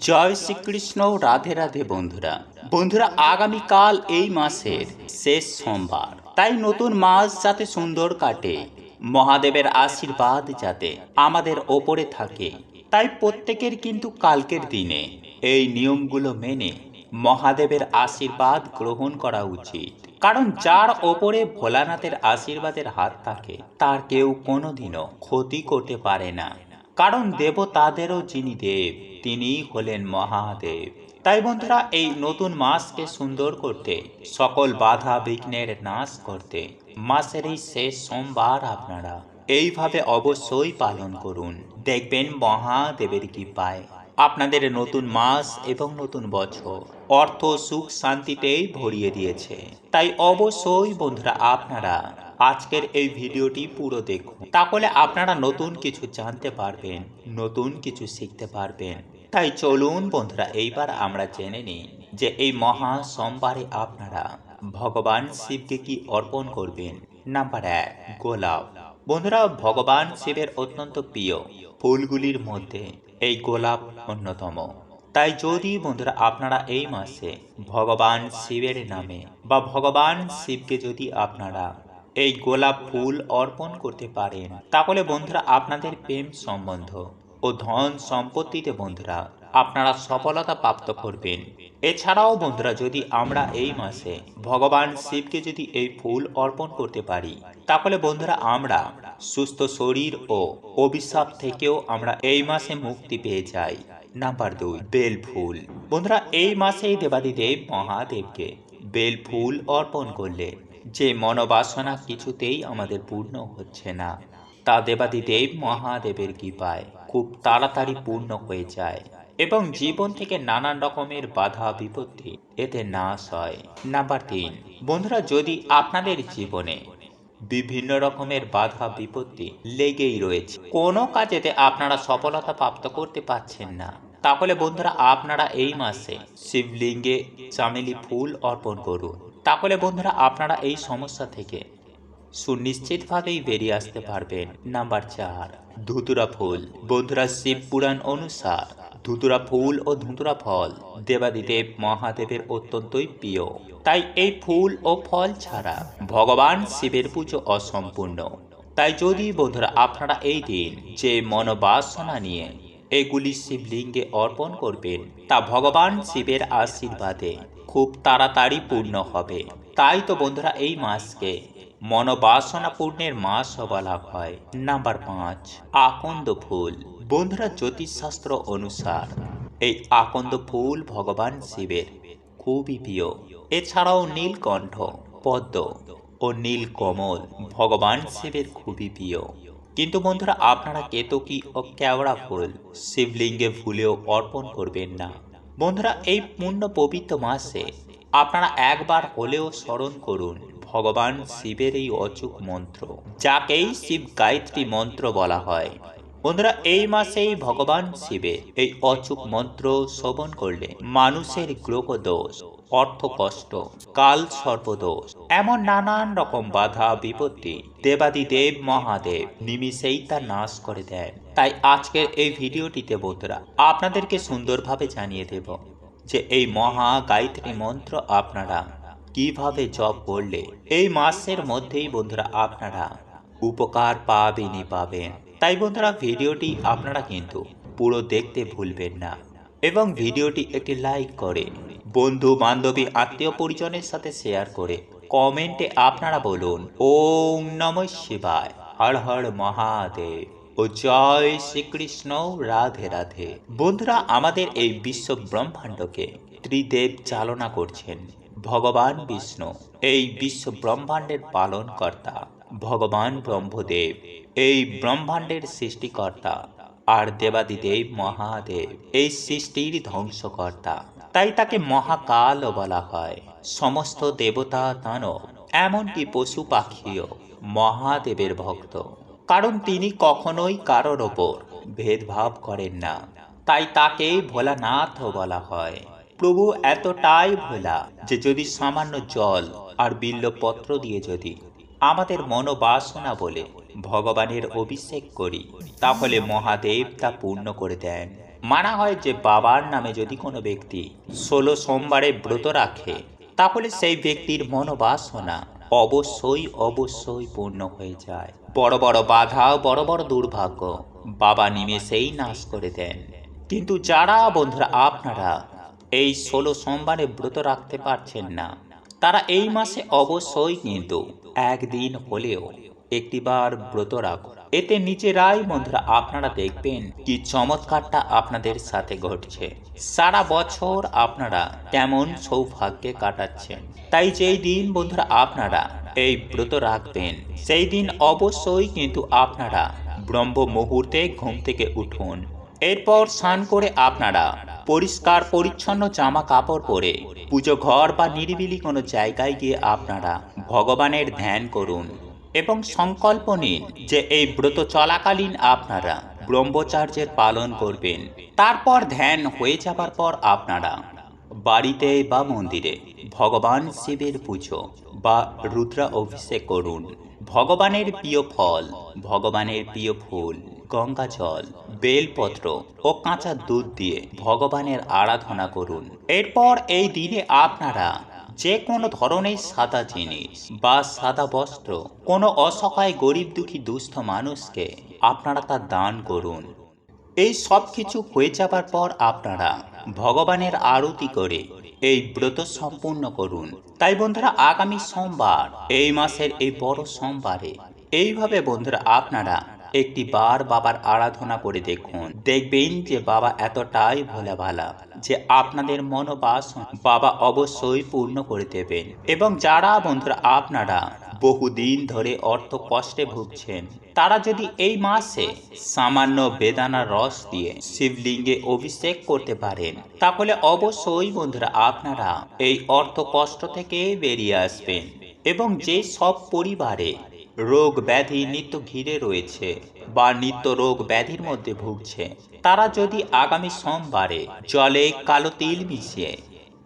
জয় শ্রীকৃষ্ণ, রাধে রাধে বন্ধুরা। বন্ধুরা, আগামীকাল এই মাসের শেষ সোমবার। তাই নতুন মাস যাতে সুন্দর কাটে, মহাদেবের আশীর্বাদ যাতে আমাদের ওপরে থাকে, তাই প্রত্যেকের কিন্তু কালকের দিনে এই নিয়মগুলো মেনে মহাদেবের আশীর্বাদ গ্রহণ করা উচিত। কারণ যার ওপরে ভোলানাথের আশীর্বাদের হাত থাকে, তার কেউ কোনোদিনও ক্ষতি করতে পারে না। কারণ দেবতাদেরও যিনি দেব তিনি হলেন মহাদেব। তাই বন্ধুরা, এই নতুন মাসকে সুন্দর করতে, সকল বাধা বিঘ্নের নাশ করতে, মাসের এই শেষ সোমবার আপনারা এইভাবে অবশ্যই পালন করুন। দেখবেন মহাদেবের কি পায় আপনাদের নতুন মাস এবং নতুন বছর অর্থ সুখ শান্তিতেই ভরিয়ে দিয়েছে। তাই অবশ্যই বন্ধুরা, আপনারা আজকের এই ভিডিওটি পুরো দেখুন। তাহলে আপনারা নতুন কিছু জানতে পারবেন, নতুন কিছু শিখতে পারবেন। তাই চলুন বন্ধুরা, এইবার আমরা জেনে নিই যে এই মহা সোমবারে আপনারা ভগবান শিবকে কি অর্পণ করবেন। নাম্বার এক, গোলাপ। বন্ধুরা, ভগবান শিবের অত্যন্ত প্রিয় ফুলগুলির মধ্যে এই গোলাপ অন্যতম। তাই যদি বন্ধুরা, আপনারা এই মাসে ভগবান শিবের নামে বা ভগবান শিবকে যদি আপনারা এই গোলাপ ফুল অর্পণ করতে পারেন। তাহলে বন্ধুরা, আপনাদের প্রেম সম্বন্ধ ও ধন সম্পত্তিতে বন্ধুরা, আপনারা সফলতা প্রাপ্ত করবেন। এছাড়াও বন্ধুরা, যদি আমরা এই মাসে ভগবান শিবকে যদি এই ফুল অর্পণ করতে পারি, তাহলে বন্ধুরা, আমরা সুস্থ শরীর ও অভিশাপ থেকেও আমরা এই মাসে মুক্তি পেয়ে যাই। নাম্বার দুই, বেল ফুল। বন্ধুরা, এই মাসেই দেবাদিদেব মহাদেবকে বেল ফুল অর্পণ করলে যে মনোবাসনা কিছুতেই আমাদের পূর্ণ হচ্ছে না, তা দেবাদিদেব মহাদেবের কৃপায় খুব তাড়াতাড়ি পূর্ণ হয়ে যায় এবং জীবন থেকে নানান রকমের বাধা বিপত্তি এতে নাশ হয়। নাম্বার তিন, বন্ধুরা, যদি আপনাদের জীবনে বিভিন্ন রকমের বাধা বিপত্তি লেগেই রয়েছে, কোনো কাজেতে আপনারা সফলতা প্রাপ্ত করতে পারছেন না, তাহলে বন্ধুরা, আপনারা এই মাসে শিবলিঙ্গে চামেলি ফুল অর্পণ করুন। তাহলে বন্ধুরা আপনারা এই সমস্যা থেকে সুনিশ্চিতভাবেই বেরিয়ে আসতে পারবেন। নাম্বার চার, ধুতুরা ফুল। বন্ধুরা, শিব পুরাণ অনুসার ধুতুরা ফুল ও ধুতুরা ফল দেবাদিদেব মহাদেবের অত্যন্তই প্রিয়। তাই এই ফুল ও ফল ছাড়া ভগবান শিবের পুজো অসম্পূর্ণ। তাই যদি বন্ধুরা আপনারা এই দিন যে মনোবাসনা নিয়ে এগুলি শিবলিঙ্গে অর্পণ করবেন, তা ভগবান শিবের আশীর্বাদে খুব তাড়াতাড়ি পূর্ণ হবে। তাই তো বন্ধুরা, এই মাসকে মনোবাসনা পূর্ণের মাসও বলা হয়। নাম্বার পাঁচ, আকন্দ ফুল। বন্ধুরা, জ্যোতিষশাস্ত্র অনুসার এই আকন্দ ফুল ভগবান শিবের খুবই প্রিয়। এছাড়াও নীলকণ্ঠ, পদ্ম ও নীলকমল ভগবান শিবের খুবই প্রিয়। কিন্তু বন্ধুরা, আপনারা কেতকী ও কেওড়া ফুল শিবলিঙ্গে ফুলেও অর্পণ করবেন না। বন্ধুরা, এই পূর্ণ পবিত্র মাসে আপনারা একবার হলেও স্মরণ করুন ভগবান শিবের এই অচুক মন্ত্র, যাকেই শিব গায়ত্রী মন্ত্র বলা হয়। বন্ধুরা, এই মাসেই ভগবান শিবের এই অচুক মন্ত্র শ্রবণ করলে মানুষের গ্রহ দোষ অর্থ কষ্ট কাল সর্পদোষ এমন নানান রকম বাধা, বিপত্তি দেবাদিদেব মহাদেব নিমিষেই তা নাশ করে দেন। তাই আজকের এই ভিডিওটিতে বন্ধুরা আপনাদেরকে সুন্দরভাবে জানিয়ে দেব যে এই মহা গায়ত্রী মন্ত্র আপনারা কীভাবে জপ করলে এই মাসের মধ্যেই বন্ধুরা আপনারা উপকার পাবেনই পাবেন। তাই বন্ধুরা ভিডিওটি আপনারা কিন্তু পুরো দেখতে ভুলবেন না এবং ভিডিওটি একটি লাইক করে বন্ধু বান্ধবী আত্মীয় পরিজনের সাথে শেয়ার করে কমেন্টে আপনারা বলুন, ওম নম শিবায়, হর হর মহাদেব। ও জয় শ্রীকৃষ্ণ, রাধে রাধে। বন্ধুরা, আমাদের এই বিশ্ব ব্রহ্মাণ্ডকে ত্রিদেব চালনা করছেন ভগবান বিষ্ণু। এই বিশ্ব ব্রহ্মাণ্ডের পালনকর্তা ভগবান ব্রহ্মদেব। এই ব্রহ্মাণ্ডের সৃষ্টিকর্তা আর দেবাদিদেব মহাদেব। এই সৃষ্টির ধ্বংসকর্তা। তাই তাকে মহাকালও বলা হয়। সমস্ত দেবতা দানব এমনকি পশু পাখিও মহাদেবের ভক্ত। কারণ তিনি কখনোই কারোর ওপর ভেদভাব করেন না। তাই তাকে ভোলানাথও বলা হয়। প্রভু এতটাই ভোলা যে যদি সামান্য জল আর বিল্লপত্র দিয়ে যদি আমাদের মনোবাসনা বলে ভগবানের অভিষেক করি, তাহলে মহাদেব তা পূর্ণ করে দেন। মানা হয় যে বাবার নামে যদি কোনো ব্যক্তি ষোলো সোমবারে ব্রত রাখে, তাহলে সেই ব্যক্তির মনোবাসনা অবশ্যই অবশ্যই পূর্ণ হয়ে যায়। বড় বড় বাধা, বড় বড় দুর্ভাগ্য বাবা নিমেষেই নাশ করে দেন। কিন্তু যারা বন্ধুরা আপনারা এই ষোলো সোমবারে ব্রত রাখতে পারছেন না, তারা এই মাসে অবশ্যই কিন্তু একদিন হলেও একটিবার ব্রত রাখুন। এতে নিজেরাই বন্ধুরা আপনারা দেখবেন কি চমৎকারটা আপনাদের সাথে ঘটছে। সারা বছর আপনারা কেমন সৌভাগ্যে কাটাচ্ছেন। তাই যেই দিন বন্ধুরা আপনারা এই ব্রত রাখবেন সেই দিন অবশ্যই কিন্তু আপনারা ব্রহ্ম মুহূর্তে ঘুম থেকে উঠুন। এরপর স্নান করে আপনারা পরিষ্কার পরিচ্ছন্ন জামা কাপড় পরে পুজো ঘর বা নিরিবিলি কোনো জায়গায় গিয়ে আপনারা ভগবানের ধ্যান করুন এবং সংকল্প নিন যে এই ব্রত চলাকালীন আপনারা ব্রহ্মচার্যের পালন করবেন। তারপর ধ্যান হয়ে যাবার পর আপনারা বাড়িতে বা মন্দিরে ভগবান শিবের পুজো বা রুদ্রা অভিষেক করুন। ভগবানের প্রিয় ফল, ভগবানের প্রিয় ফুল, গঙ্গা জল, বেলপত্র ও কাঁচা দুধ দিয়ে ভগবানের আরাধনা করুন। এরপর এই দিনে আপনারা যে কোনো ধরনের সাদা জিনিস বা সাদা বস্ত্র, কোনো অসহায়, গরিব, দুঃখী, দুস্থ মানুষকে আপনারা তা দান করুন। এই সব কিছু হয়ে যাবার পর আপনারা ভগবানের আরতি করে এই ব্রত সম্পূর্ণ করুন। তাই বন্ধুরা, আগামী সোমবার, এই মাসের এই বড় সোমবারে, এইভাবে বন্ধুরা আপনারা একটি বার বাবার আরাধনা করে দেখুন। দেখবেন যে বাবা এতটাই ভোলা ভালা যে আপনাদের মনোবাসন বাবা অবশ্যই পূর্ণ করে দেবেন। এবং যারা বন্ধুরা আপনারা বহুদিন ধরে অর্থ কষ্টে ভুগছেন। তারা যদি এই মাসে সামান্য বেদানা রস দিয়ে শিবলিঙ্গে অভিষেক করতে পারেন, তাহলে অবশ্যই বন্ধুরা আপনারা এই অর্থ কষ্ট থেকে বেরিয়ে আসবেন এবং যে সব পরিবারে রোগ ব্যাধি নিত্য ঘিরে রয়েছে বা নিত্য রোগ ব্যাধির মধ্যে ভুগছে, তারা যদি আগামী সোমবারে জলে কালো তিল মিশিয়ে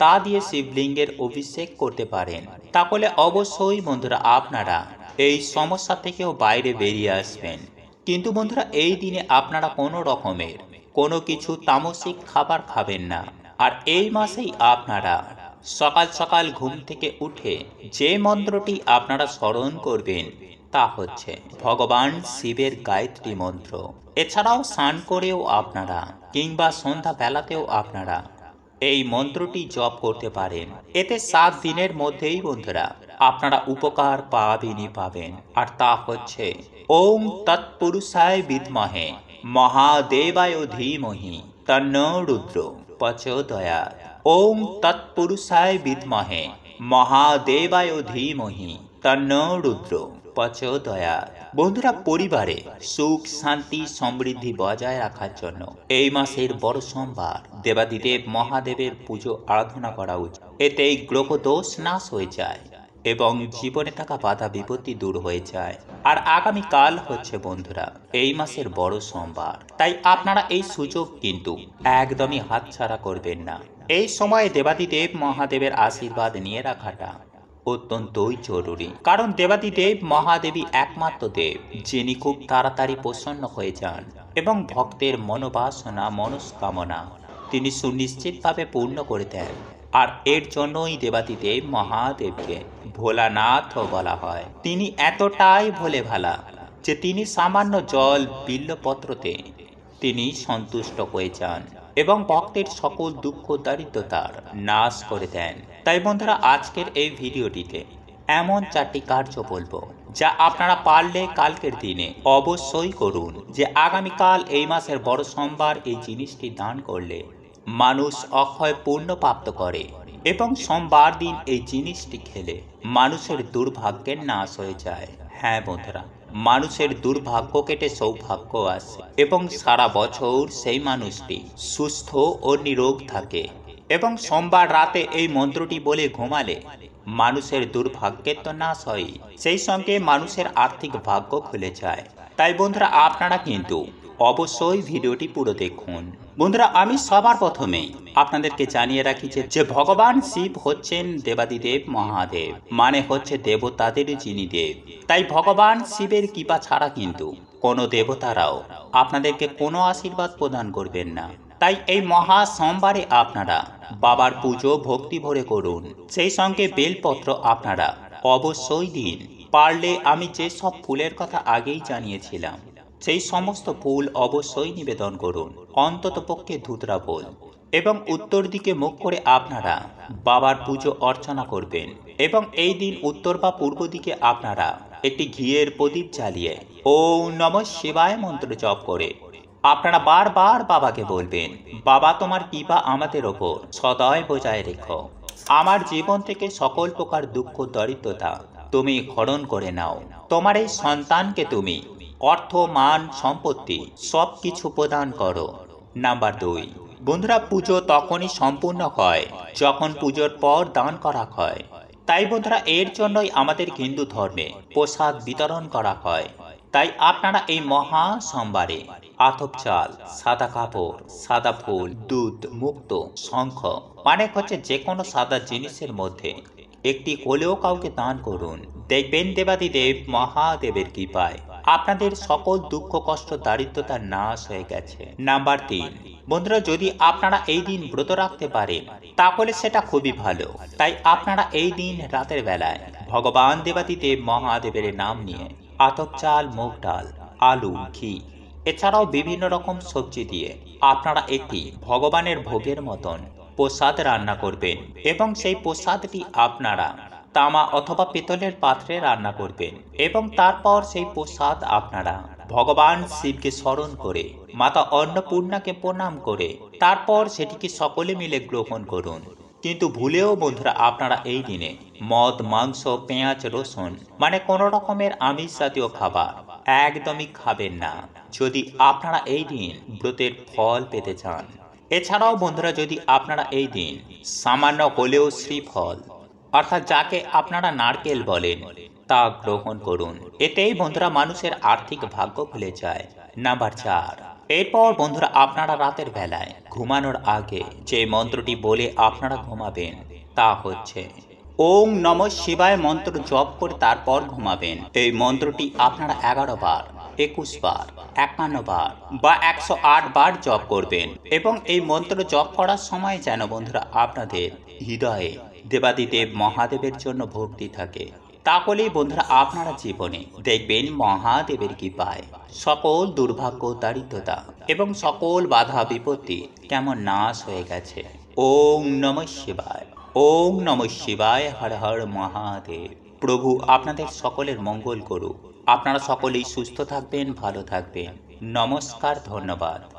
তা দিয়ে শিবলিঙ্গের অভিষেক করতে পারেন। তাহলে অবশ্যই বন্ধুরা আপনারা এই সমস্যা থেকেও বাইরে বেরিয়ে আসবেন। কিন্তু বন্ধুরা এই দিনে আপনারা কোনো রকমের কোনো কিছু তামসিক খাবার খাবেন না। আর এই মাসেই আপনারা সকাল সকাল ঘুম থেকে উঠে যে মন্ত্রটি আপনারা স্মরণ করবেন তা হচ্ছে ভগবান শিবের গায়ত্রী মন্ত্র। এছাড়াও স্নান করেও আপনারা কিংবা সন্ধ্যা বেলাতেও আপনারা এই মন্ত্রটি জপ করতে পারেন। এতে সাত দিনের মধ্যেই বন্ধুরা আপনারা উপকার পাবেনই পাবেন। আর তা হচ্ছে, ওম তৎপুরুষায় বিদ্মহে, মহাদেবায় ধীমহি, তন্ন রুদ্র প্রচোদয়া ওম তৎপুরুষায় বিদ্মহে, মহাদেবায় ধীমহি, তন্ন রুদ্র প্রচোদয়া বন্ধুরা, পরিবারে সুখ, শান্তি, সমৃদ্ধি বজায় রাখার জন্য এই মাসের বড় সোমবার দেবাদিদেব মহাদেবের পুজো আরাধনা করা উচিত। এতে গ্রহ দোষ নাশ হয়ে যায় এবং জীবনে থাকা বাধা বিপত্তি দূর হয়ে যায়। আর আগামী কাল হচ্ছে বন্ধুরা, এই মাসের বড় সোমবার। তাই আপনারা এই সুযোগ কিন্তু একদমই হাতছাড়া করবেন না। এই সময়ে দেবাদিদেব মহাদেবের আশীর্বাদ নিয়ে রাখাটা অত্যন্তই জরুরি। কারণ দেবাদিদেব মহাদেবী একমাত্র দেব, যিনি খুব তাড়াতাড়ি প্রসন্ন হয়ে যান এবং ভক্তের মনোবাসনা, মনস্কামনা তিনি সুনিশ্চিতভাবে পূর্ণ করে দেন। আর এর জন্যই দেবাদিদেব মহাদেবকে ভোলানাথ বলা হয়। তিনি এতটাই ভোলে ভালা যে তিনি সামান্য জল বিল্লপত্রতে তিনি সন্তুষ্ট হয়ে যান এবং ভক্তের সকল দুঃখ দারিদ্রতার নাশ করে দেন। তাই বন্ধুরা, আজকের এই ভিডিওটিতে এমন চারটি কার্য বলব যা আপনারা পারলে কালকের দিনে অবশ্যই করুন। যে আগামীকাল এই মাসের বড় সোমবার এই জিনিসটি দান করলে মানুষ অক্ষয় পূর্ণ প্রাপ্ত করে এবং সোমবার দিন এই জিনিসটি খেলে মানুষের দুর্ভাগ্যের নাশ হয়ে যায়। হ্যাঁ বন্ধুরা, মানুষের দুর্ভাগ্য কেটে সৌভাগ্য আসে এবং সারা বছর সেই মানুষটি সুস্থ ও নিরোগ থাকে। এবং সোমবার রাতে এই মন্ত্রটি বলে ঘুমালে, মানুষের দুর্ভাগ্যের তো নাশ হয়। সেই সঙ্গে মানুষের আর্থিক ভাগ্য খুলে যায়। তাই বন্ধুরা, আপনারা কিন্তু অবশ্যই ভিডিওটি পুরো দেখুন। বন্ধুরা, আমি সবার প্রথমেই আপনাদেরকে জানিয়ে রাখি যে ভগবান শিব হচ্ছেন দেবাদিদেব মহাদেব মানে হচ্ছে দেবতাদের যিনি দেব। তাই ভগবান শিবের কৃপা ছাড়া কিন্তু কোনো দেবতারাও আপনাদেরকে কোনো আশীর্বাদ প্রদান করবেন না। তাই এই মহা সোমবারে আপনারা বাবার পুজো, ভক্তি ভরে করুন। সেই সঙ্গে বেলপত্র আপনারা অবশ্যই দিন। পারলে আমি যে সব ফুলের কথা আগেই জানিয়েছিলাম, সেই সমস্ত ফুল অবশ্যই নিবেদন করুন, অন্তত পক্ষে ধুতরা ফুল। এবং উত্তর দিকে মুখ করে আপনারা বাবার পুজো অর্চনা করবেন। এবং এই দিন উত্তর বা পূর্ব দিকে আপনারা একটি ঘিয়ের প্রদীপ জ্বালিয়ে ও নম শিবায় মন্ত্র জপ করে আপনারা বারবার বাবাকে বলবেন, বাবা, তোমার কৃপা আমাদের ওপর, সদয় বজায় রেখো। আমার জীবন থেকে সকল প্রকার দুঃখ, দরিদ্রতা তুমি খরণ করে নাও। তোমার এই সন্তানকে তুমি অর্থ, মান, সম্পত্তি সব কিছু প্রদান করো। নাম্বার দুই, বন্ধুরা, পুজো তখনই সম্পূর্ণ হয় যখন পুজোর পর দান করা হয়। তাই বন্ধুরা, এর জন্যই আমাদের হিন্দু ধর্মে প্রসাদ বিতরণ করা হয়। তাই আপনারা এই মহা সোমবারে আতপ চাল, সাদা কাপড়, সাদা ফুল, দুধ, মুক্ত, শঙ্খ মানে হচ্ছে যে কোনো সাদা জিনিসের মধ্যে একটি হলেও কাউকে দান করুন। দেখবেন দেবাদিদেব মহাদেবের কৃপায় আপনাদের সকল দুঃখ, কষ্ট দারিদ্রতার নাশ হয়ে গেছে। নাম্বার তিন, বন্ধুরা, যদি আপনারা এই দিন ব্রত রাখতে পারেন, তাহলে সেটা খুবই ভালো। তাই আপনারা এই দিন রাতের বেলায় ভগবান দেবাদিদেব মহাদেবের নাম নিয়ে আতপ চাল, মুগ ডাল, আলু, ঘি, এছাড়াও বিভিন্ন রকম সবজি দিয়ে আপনারা একটি ভগবানের ভোগের মতন প্রসাদ রান্না করবেন এবং সেই প্রসাদটি আপনারা তামা অথবা পিতলের পাত্রে রান্না করবেন এবং তারপর সেই প্রসাদ আপনারা ভগবান শিবকে স্মরণ করে, মাতা অন্নপূর্ণাকে প্রণাম করে, তারপর সেটিকে সকলে মিলে গ্রহণ করুন। কিন্তু ভুলেও বন্ধুরা আপনারা এই দিনে মদ, মাংস, পেঁয়াজ, রসুন মানে কোনো রকমের আমিষ জাতীয় খাবার একদমই খাবেন না। যদি আপনারা এই দিন ব্রতের ফল পেতে চান, এছাড়াও বন্ধুরা যদি আপনারা এই দিন সামান্য হলেও শ্রীফল, অর্থাৎ যাকে আপনারা নারকেল বলেন, তা গ্রহণ করুন। এতেই বন্ধুরা মানুষের আর্থিক ভাগ্য খুলে যায়। নাম্বার চার এরপর বন্ধুরা আপনারা রাতের বেলায় ঘুমানোর আগে যে মন্ত্রটি বলে আপনারা ঘুমাবেন, তা হচ্ছে, ওং নম শিবায় মন্ত্র জপ করে তারপর ঘুমাবেন। এই মন্ত্রটি আপনারা এগারো বার, একুশ বার, একান্ন বার বা একশো আট বার জপ করবেন এবং এই মন্ত্র জপ করার সময় যেন বন্ধুরা আপনাদের হৃদয়ে দেবাদিদেব মহাদেবের জন্য ভক্তি থাকে। তাহলেই বন্ধুরা আপনারা জীবনে দেখবেন মহাদেবের কৃপায়। সকল দুর্ভাগ্য, দারিদ্রতা এবং সকল বাধা, বিপত্তি কেমন নাশ হয়ে গেছে। ওম নম শিবায়। ওম নম শিবায়। হর হর মহাদেব। প্রভু আপনাদের সকলের মঙ্গল করুক। আপনারা সকলেই সুস্থ থাকবেন, ভালো থাকবেন। নমস্কার, ধন্যবাদ।